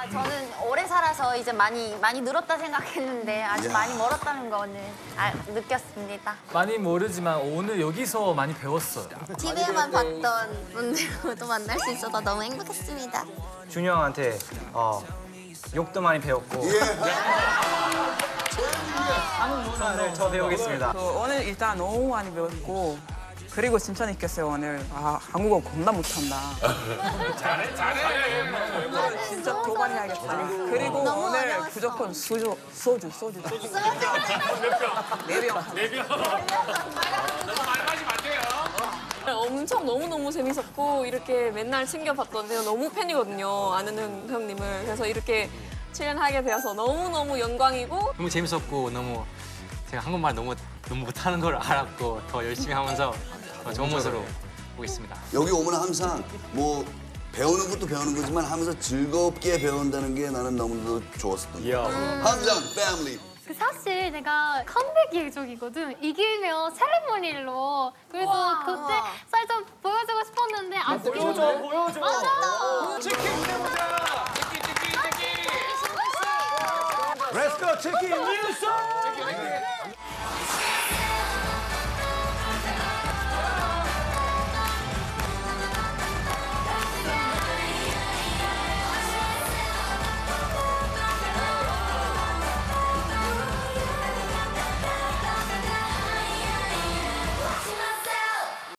아, 저는 오래 살아서 이제 많이 많이 늘었다 생각했는데 아직 이야. 많이 멀었다는 거 오늘 아, 느꼈습니다. 많이 모르지만 오늘 여기서 많이 배웠어요. TV에만 봤던 분들과 또 만날 수 있어서 너무 행복했습니다. 준이 형한테 어, 욕도 많이 배웠고 예. 한국 문화를 더 배우겠습니다. 그 오늘 일단 너무 많이 배웠고 그리고 진짜 느꼈어요 오늘 아 한국어 겁나 못한다. 잘해 잘해. 진짜 더 많이 하겠다. 그리고 오늘 무조건 소주 소주 소주 소주 네 병. 엄청 너무너무 재밌었고 이렇게 맨날 챙겨봤던 제가 너무 팬이거든요. 아는 형- 형님을. 그래서 이렇게 출연하게 되어서 너무너무 영광이고 너무 재밌었고 너무 제가 한국말 너무 너무 못하는 걸 알았고 더 열심히 하면서 더 좋은 모습으로 보겠습니다. 여기 오면 항상 뭐 배우는 것도 배우는 거지만 하면서 즐겁게 배운다는 게 나는 너무도 좋았었던 거. 함장 패밀리. 그 사실 내가 컴백 예정이거든. 이기면 세레모니로. 그래서 그때 살짝 보여주고 싶었는데 아직 보여줘, 보여줘. 맞아. 체크 체크 뉴스.